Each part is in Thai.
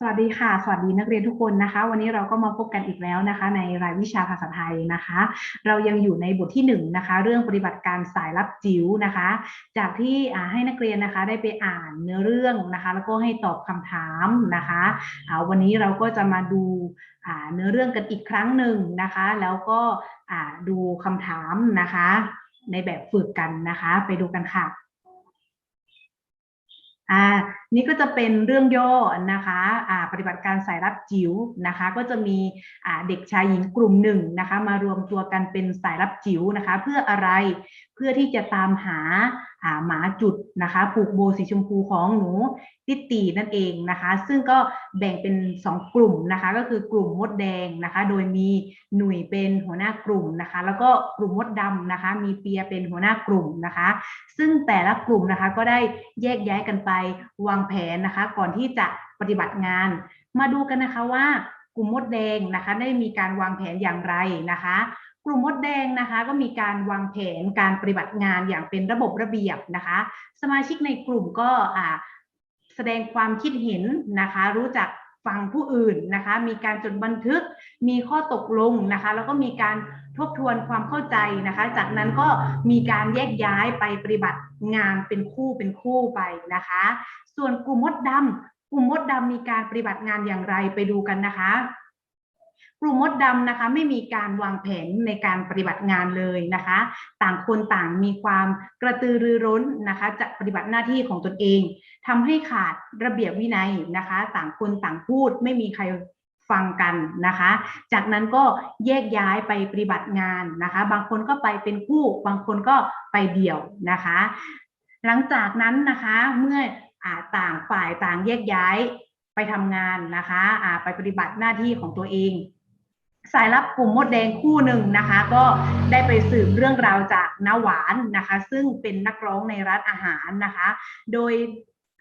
สวัสดีค่ะ สวัสดีนักเรียนทุกคนนะคะ วันนี้เราก็มาพบกันอีกแล้วนะคะ ในรายวิชาภาษาไทยนะคะ เรายังอยู่ในบทที่1นงนะคะ เรื่องปฏิบัติการสายลับจิ๋วนะคะ จากที่ให้นักเรียนนะคะได้ไปอ่านเนื้อเรื่องนะคะ แล้วก็ให้ตอบคำถามนะคะวันนี้เราก็จะมาดูาเนื้อเรื่องกันอีกครั้งหนึ่งนะคะ แล้วก็ดูคำถามนะคะ ในแบบฝึกกันนะคะ ไปดูกันค่ะอ่า นี่ก็จะเป็นเรื่องย่อนะคะอ่าปฏิบัติการสายรับจิ๋วนะคะ ก็จะมีอ่าเด็กชายหญิงกลุ่มหนึ่งนะคะ มารวมตัวกันเป็นสายรับจิ๋วนะคะ เพื่ออะไรเพื่อที่จะตามหาอ่าหมาจุดนะคะผูกโบสีชมพูของหนูติตตีนั่นเองนะคะ ซึ่งก็แบ่งเป็น 2 กลุ่มนะคะ ก็คือกลุ่มมดแดงนะคะ โดยมีหนุ่ยเป็นหัวหน้ากลุ่มนะคะ แล้วก็กลุ่มมดดำนะคะ มีเปียเป็นหัวหน้ากลุ่มนะคะ ซึ่งแต่ละกลุ่มนะคะก็ได้แยกย้ายกันไปวางแผนนะคะ ก่อนที่จะปฏิบัติงาน มาดูกันนะคะว่ากลุ่มมดแดงนะคะ ได้มีการวางแผนอย่างไรนะคะ กลุ่มมดแดงนะคะก็มีการวางแผนการปฏิบัติงานอย่างเป็นระบบระเบียบนะคะ สมาชิกในกลุ่มก็แสดงความคิดเห็นนะคะ รู้จัก ฟังผู้อื่นนะคะ มีการจดบันทึก มีข้อตกลงนะคะ แล้วก็มีการทบทวนความเข้าใจนะคะ จากนั้นก็มีการแยกย้ายไปปฏิบัติงานเป็นคู่เป็นคู่ไปนะคะ ส่วนกลุ่มมดดำกลุ่มมดดำมีการปฏิบัติงานอย่างไรไปดูกันนะคะ กลุ่มมดดำนะคะไม่มีการวางแผนในการปฏิบัติงานเลยนะคะ ต่างคนต่างมีความกระตือรือร้นนะคะจะปฏิบัติหน้าที่ของตนเองทำให้ขาดระเบียบวินัยนะคะ ต่างคนต่างพูดไม่มีใครฟังกันนะคะ จากนั้นก็แยกย้ายไปปฏิบัติงานนะคะ บางคนก็ไปเป็นคู่ บางคนก็ไปเดี่ยวนะคะ หลังจากนั้นนะคะเมื่ออต่างฝ่ายต่างแยกย้ายไปทำงานนะคะไปปฏิบัติหน้าที่ของตัวเอง สายลับกลุ่มมดแดงคู่หนึ่งนะคะ ก็ได้ไปสืบเรื่องราวจากนาหวานนะคะ ซึ่งเป็นนักร้องในร้านอาหารนะคะ โดย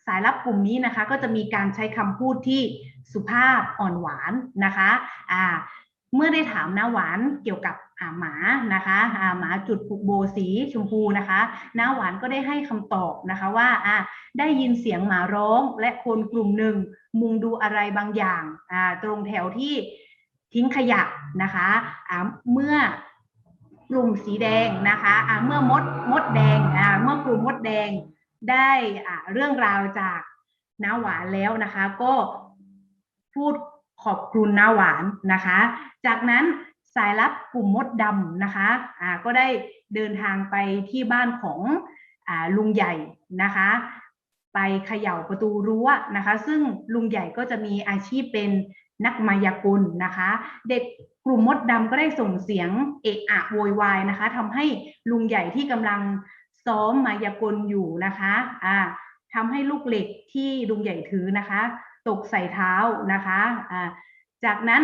สายลับกลุ่มนี้นะคะ ก็จะมีการใช้คำพูดที่สุภาพอ่อนหวานนะคะอ่าเมื่อได้ถามนาหวานเกี่ยวกับอาหมานะคะอาหมาจุดผูกโบสีชมพูนะคะน้าหวานก็ได้ให้คำตอบนะคะว่าอ่าได้ยินเสียงหมาร้องและคนกลุ่มหนึ่งมุงดูอะไรบางอย่างอ่าตรงแถวที่ ทิ้งขยะนะคะอ่าเมื่อกลุ่มสีแดงนะคะอ่าเมื่อมดมดแดงอ่าเมื่อกลุ่มมดแดงได้เรื่องราวจากน้าหวานแล้วนะคะ ก็พูดขอบคุณน้าหวานนะคะ จากนั้นสายลับกลุ่มมดดำนะคะอ่าก็ได้เดินทางไปที่บ้านของอ่าลุงใหญ่นะคะ ไปเขย่าประตูรั้วนะคะ ซึ่งลุงใหญ่ก็จะมีอาชีพเป็น นักมายากลนะคะ เด็กกลุ่มมดดำก็ได้ส่งเสียงเอะอะโวยวายนะคะทำให้ลุงใหญ่ที่กำลังซ้อมมายากลอยู่นะคะอ่าทำให้ลูกเหล็กที่ลุงใหญ่ถือนะคะ ตกใส่เท้านะคะอ่าจากนั้น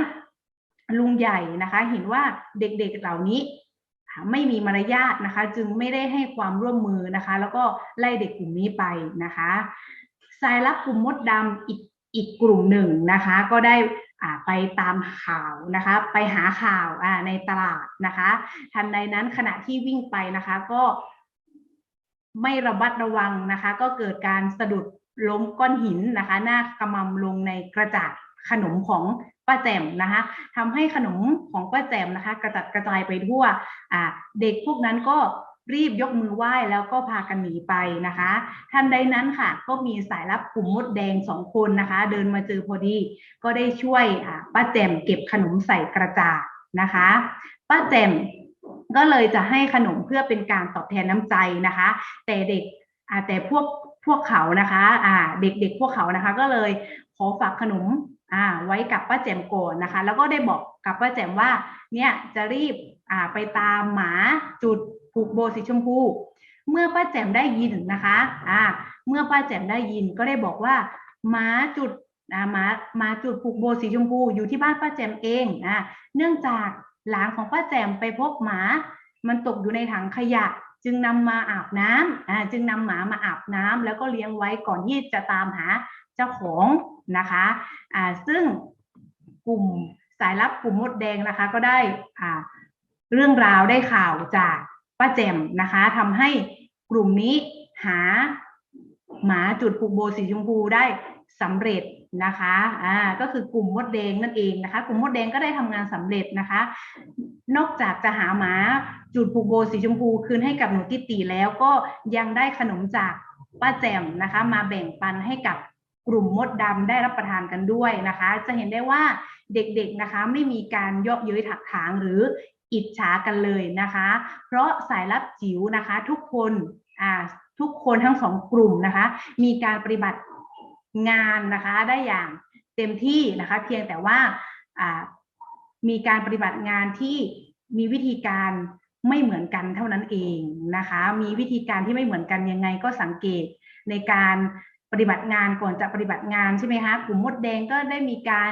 ลุงใหญ่นะคะ เห็นว่าเด็กๆเหล่านี้ไม่มีมารยาทนะคะ จึงไม่ได้ให้ความร่วมมือนะคะ แล้วก็ไล่เด็กกลุ่มนี้ไปนะคะสายลับกลุ่มมดดำอีก อีกกลุ่มหนึ่งนะคะ ก็ได้อ่าไปตามข่าวนะคะ ไปหาข่าวอ่าในตลาดนะคะทันใดนั้นขณะที่วิ่งไปนะคะก็ไม่ระบัดระวังนะคะ ก็เกิดการสะดุดล้มก้อนหินนะคะ หน้ากระมำลงในกระจาดขนมของป้าแจ่มนะคะทำให้ขนมของป้าแจ่มนะคะ กระจัดกระจายไปทั่วอ่าเด็กพวกนั้นก็ รีบยกมือไหว้แล้วก็พากันหนีไปนะคะทันใดนั้นค่ะ ก็มีสายลับกลุ่มมดแดงสองคนนะคะ เดินมาเจอพอดี ก็ได้ช่วยป้าแจมเก็บขนมใส่กระจาดนะคะป้าแจมก็เลยจะให้ขนมเพื่อเป็นการตอบแทนน้ำใจนะคะ แต่เด็กแต่พวกพวกเขานะคะอ่าเด็กๆพวกเขานะคะ ก็เลยขอฝากขนมไว้กับป้าแจมก่อนนะคะ แล้วก็ได้บอกกับป้าแจมว่าเนี่ยจะรีบไปตามหมาจุด ผูกโบสีชมพู เมื่อป้าแจ่มได้ยินนะคะอ่าเมื่อป้าแจ่มได้ยินก็ได้บอกว่าหมาจุดอ่าหมาหมาจุดผูกโบสีชมพูอยู่ที่บ้านป้าแจ่มเองอ่าเนื่องจากหลานของป้าแจ่มไปพบหมา มันตกอยู่ในถังขยะ จึงนำมาอาบน้ำอ่าจึงนำหมามาอาบน้ำแล้วก็เลี้ยงไว้ก่อนที่จะตามหาเจ้าของนะคะอ่าซึ่งกลุ่มสายลับกลุ่มมดแดงนะคะ ก็ได้อ่าเรื่องราวได้ข่าวจาก ป้าแจมนะคะทำให้กลุ่มนี้หาหมาจุดผูกโบสีชมพูได้สำเร็จนะคะ อ่า ก็คือกลุ่มมดแดงนั่นเองนะคะ กลุ่มมดแดงก็ได้ทำงานสำเร็จนะคะ นอกจากจะหาหมาจุดผูกโบสีชมพูคืนให้กับหนูติตีแล้วก็ยังได้ขนมจากป้าแจมนะคะ มาแบ่งปันให้กับกลุ่มมดดำได้รับประทานกันด้วยนะคะ จะเห็นได้ว่าเด็กๆนะคะ ไม่มีการเยาะเย้ยถักถางหรือ อิจฉากันเลยนะคะ เพราะสายลับจิ๋วนะคะทุกคนอ่าทุกคนทั้งสองกลุ่มนะคะ มีการปฏิบัติงานนะคะได้อย่างเต็มที่นะคะ เพียงแต่ว่าอ่ามีการปฏิบัติงานที่มีวิธีการไม่เหมือนกันเท่านั้นเองนะคะ มีวิธีการที่ไม่เหมือนกันยังไงก็สังเกตในการปฏิบัติงานก่อนจะปฏิบัติงานใช่ไหมคะกลุ่มมดแดงก็ได้มีการ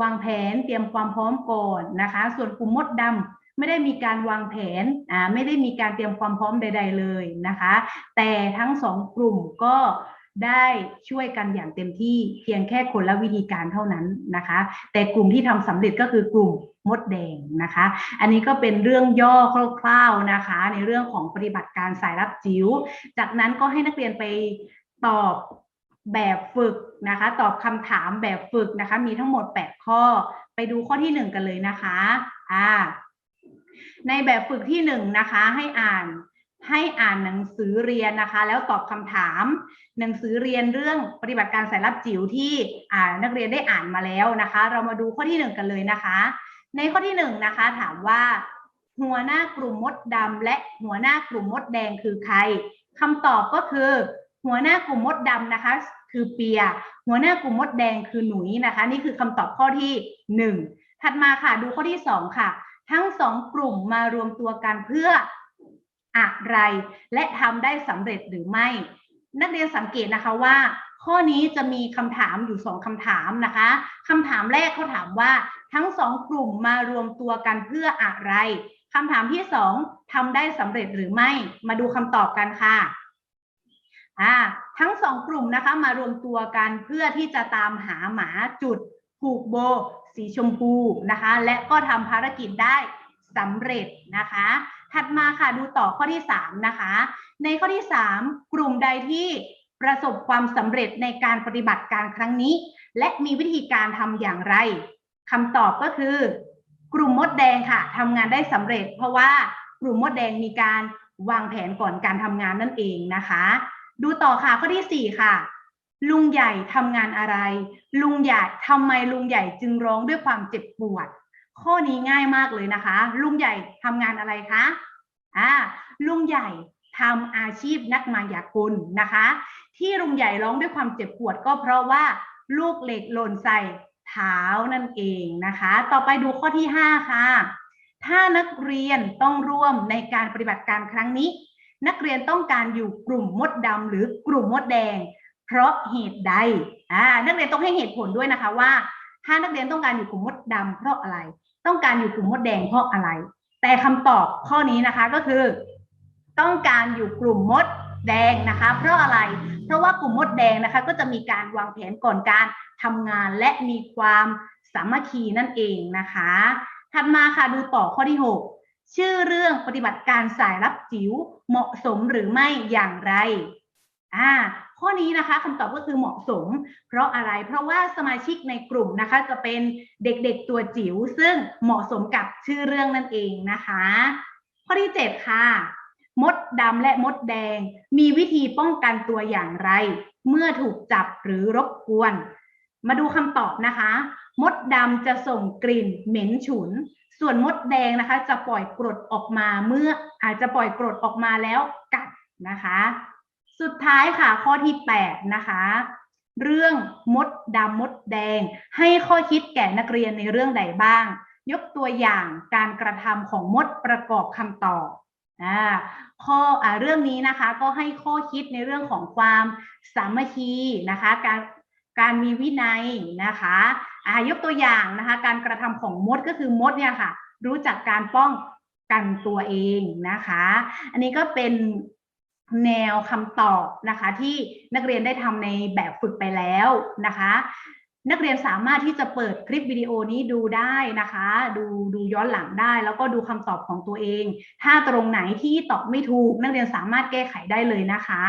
วางแผนเตรียมความพร้อมก่อนนะคะ ส่วนกลุ่มมดดำ ไม่ได้มีการวางแผนอ่าไม่ได้มีการเตรียมความพร้อมใด ๆเลยนะคะ แต่ทั้งสองกลุ่มก็ได้ช่วยกันอย่างเต็มที่เพียงแค่คนละวิธีการเท่านั้นนะคะ แต่กลุ่มที่ทำสำเร็จก็คือกลุ่มมดแดงนะคะ อันนี้ก็เป็นเรื่องย่อคร่าวๆนะคะ ในเรื่องของปฏิบัติการสายรับจิ๋ว จากนั้นก็ให้นักเรียนไปตอบแบบฝึกนะคะ ตอบคำถามแบบฝึกนะคะ มีทั้งหมด 8 ข้อ ไปดูข้อที่ 1 กันเลยนะคะ อ่า ในแบบฝึกที่1น,นะคะให้อ่านให้อ่านหนังสือเรียนนะคะ แล้วตอบคำถาม หนังสือเรียนเรื่องปฏิบัติการสายลับจิ๋วที่นักเรียนได้อ่านมาแล้วนะคะ เรามาดูข้อที่1กันเลยนะคะ ในข้อที่1น,นะคะ ถามว่า หัวหน้ากลุ่มมดดำและหัวหน้ากลุ่มมดแดงคือใครคำตอบก็คือ หัวหน้ากลุ่มมดดำนะคะ คือเปีย หัวหน้ากลุ่มมดแดงคือหนุยนะคะ นี่คือคำตอบข้อที่หนึ่งถัดมาค่ะดูข้อที่สองค่ะ ทั้งสองกลุ่มมารวมตัวกันเพื่ออะไร และทำได้สำเร็จหรือไม่ นักเรียนสังเกตนะคะว่า ข้อนี้จะมีคำถามอยู่สองคำถามนะคะคำถามแรกเขาถามว่า ทั้งสองกลุ่มมารวมตัวกันเพื่ออะไรคำถามที่สองทำได้สำเร็จหรือไม่ มาดูคำตอบกันค่ะอ่าทั้งสองกลุ่มนะคะมารวมตัวกันเพื่อที่จะตามหาหมาจุดผูกโบ สีชมพูนะคะ และก็ทำภารกิจได้สำเร็จนะคะ ถัดมาค่ะดูต่อข้อที่ 3 นะคะ ในข้อที่ 3 กลุ่มใดที่ประสบความสำเร็จในการปฏิบัติการครั้งนี้ และมีวิธีการทำอย่างไรคำตอบก็คือ กลุ่มมดแดงค่ะทำงานได้สำเร็จ เพราะว่ากลุ่มมดแดงมีการวางแผนก่อนการทำงานนั่นเองนะคะ ดูต่อค่ะข้อที่ 4 ค่ะ ลุงใหญ่ทำงานอะไร ลุงใหญ่ทำไมลุงใหญ่จึงร้องด้วยความเจ็บปวด ข้อนี้ง่ายมากเลยนะคะ ลุงใหญ่ทำงานอะไรคะอ่าลุงใหญ่ทำอาชีพนักมายากลนะคะ ที่ลุงใหญ่ร้องด้วยความเจ็บปวดก็เพราะว่าลูกเหล็กหล่นใส่เท้านั่นเองนะคะ ต่อไปดูข้อที่ 5 ค่ะ ถ้านักเรียนต้องร่วมในการปฏิบัติการครั้งนี้ นักเรียนต้องการอยู่กลุ่มมดดำหรือกลุ่มมดแดง เพราะเหตุใดอ่านักเรียนต้องให้เหตุผลด้วยนะคะว่า ถ้านักเรียนต้องการอยู่กลุ่มมดดำเพราะอะไร ต้องการอยู่กลุ่มมดแดงเพราะอะไร แต่คำตอบข้อนี้นะคะก็คือ ต้องการอยู่กลุ่มมดแดงนะคะ เพราะอะไร เพราะว่ากลุ่มมดแดงนะคะ ก็จะมีการวางแผนก่อนการทำงานและมีความสามัคคีนั่นเองนะคะ ถัดมาค่ะดูต่อข้อที่ 6 ชื่อเรื่องปฏิบัติการสายรับจิ๋วเหมาะสมหรือไม่อย่างไรอ่า ข้อนี้นะคะคำตอบก็คือเหมาะสม เพราะอะไรเพราะว่าสมาชิกในกลุ่มนะคะจะเป็นเด็กๆตัวจิ๋วซึ่งเหมาะสมกับชื่อเรื่องนั่นเองนะคะ ข้อที่ 7 ค่ะ มดดำและมดแดง มีวิธีป้องกันตัวอย่างไร เมื่อถูกจับหรือรบกวน มาดูคำตอบนะคะ มดดำจะส่งกลิ่นเหม็นฉุน ส่วนมดแดงนะคะ จะปล่อยกรดออกมาเมื่ออาจจะปล่อยกรดออกมาแล้วกัดนะคะ สุดท้ายค่ะข้อที่ 8 นะคะ เรื่องมดดำมดแดง ให้ข้อคิดแก่นักเรียนในเรื่องใดบ้าง ยกตัวอย่างการกระทำของมดประกอบคำตอบอ่าข้ออ่าเรื่องนี้นะคะก็ให้ข้อคิดในเรื่องของความสามัคคีนะคะการการมีวินัยนะคะอ่ายกตัวอย่างนะคะการกระทำของมดก็คือมดเนี่ยค่ะรู้จักการป้องกันตัวเองนะคะ อันนี้ก็เป็น แนวคำตอบนะคะ ที่นักเรียนได้ทำในแบบฝึกไปแล้วนะคะ นักเรียนสามารถที่จะเปิดคลิปวิดีโอนี้ดูได้นะคะ ดูดูย้อนหลังได้ แล้วก็ดูคำตอบของตัวเอง ถ้าตรงไหนที่ตอบไม่ถูก นักเรียนสามารถแก้ไขได้เลยนะคะ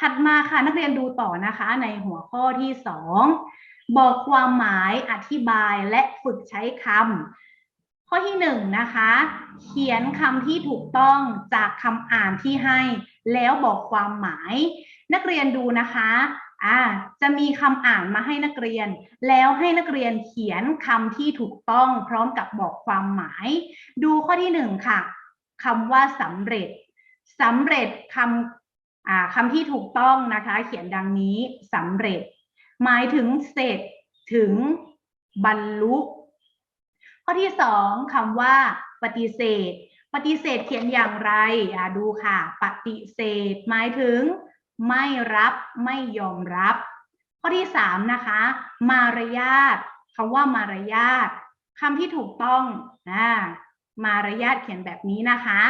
ถัดมาค่ะนักเรียนดูต่อนะคะในหัวข้อที่สองบอกความหมายอธิบายและฝึกใช้คำข้อที่หนึ่งนะคะ เขียนคำที่ถูกต้องจากคำอ่านที่ให้ แล้วบอกความหมาย นักเรียนดูนะคะอ่าจะมีคำอ่านมาให้นักเรียน แล้วให้นักเรียนเขียนคำที่ถูกต้องพร้อมกับบอกความหมาย ดูข้อที่หนึ่งค่ะคำว่าสำเร็จสำเร็จคำคำที่ถูกต้องนะคะ เขียนดังนี้สำเร็จ หมายถึงเสร็จถึงบรรลุ ข้อที่สองคำว่าปฏิเสธ ปฏิเสธเขียนอย่างไรอ่าดูค่ะ ปฏิเสธ หมายถึง ไม่รับไม่ยอมรับ ข้อที่สามนะคะ มารยาทคำว่ามารยาทคำที่ถูกต้องอ่ามารยาทเขียนแบบนี้นะคะ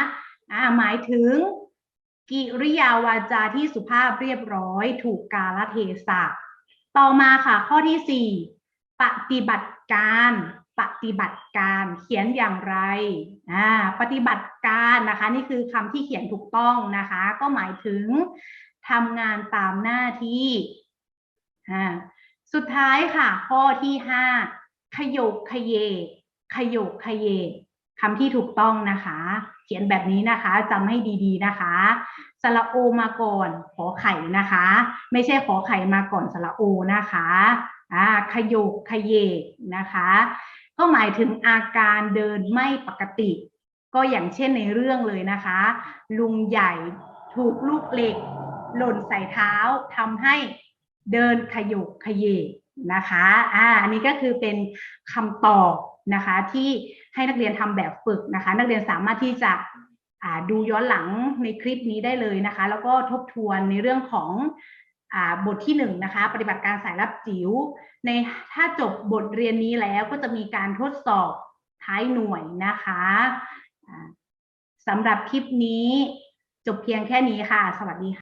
อ่าหมายถึง กิริยาวาจาที่สุภาพเรียบร้อย ถูกกาลเทศะต่อมาค่ะข้อที่สี่ปฏิบัติการ ปฏิบัติการเขียนอย่างไรอ่าปฏิบัติการนะคะ นี่คือคำที่เขียนถูกต้องนะคะ ก็หมายถึงทำงานตามหน้าที่อ่าสุดท้ายค่ะ ข้อที่ห้าขยกขยเย ขยกขยเยคำที่ถูกต้องนะคะ เขียนแบบนี้นะคะจำให้ดีๆนะคะสระโอมาก่อนขอไข่นะคะ ไม่ใช่ขอไข่มาก่อนสระโอนะคะ อ่าขยกขยเยกนะคะ ก็หมายถึงอาการเดินไม่ปกติ ก็อย่างเช่นในเรื่องเลยนะคะ ลุงใหญ่ถูกลูกเหล็ก หล่นใส่เท้าทำให้เดินขยกขยเยกนะคะอ่าอันนี้ก็คือเป็นคำตอบนะคะที่ให้นักเรียนทำแบบฝึกนะคะ นักเรียนสามารถที่จะดูย้อนหลังในคลิปนี้ได้เลยนะคะ แล้วก็ทบทวนในเรื่องของ บทที่หนึ่งนะคะ ปฏิบัติการสายรับจิ๋วในถ้าจบบทเรียนนี้แล้วก็จะมีการทดสอบท้ายหน่วยนะคะสำหรับคลิปนี้จบเพียงแค่นี้ค่ะ สวัสดีค่ะ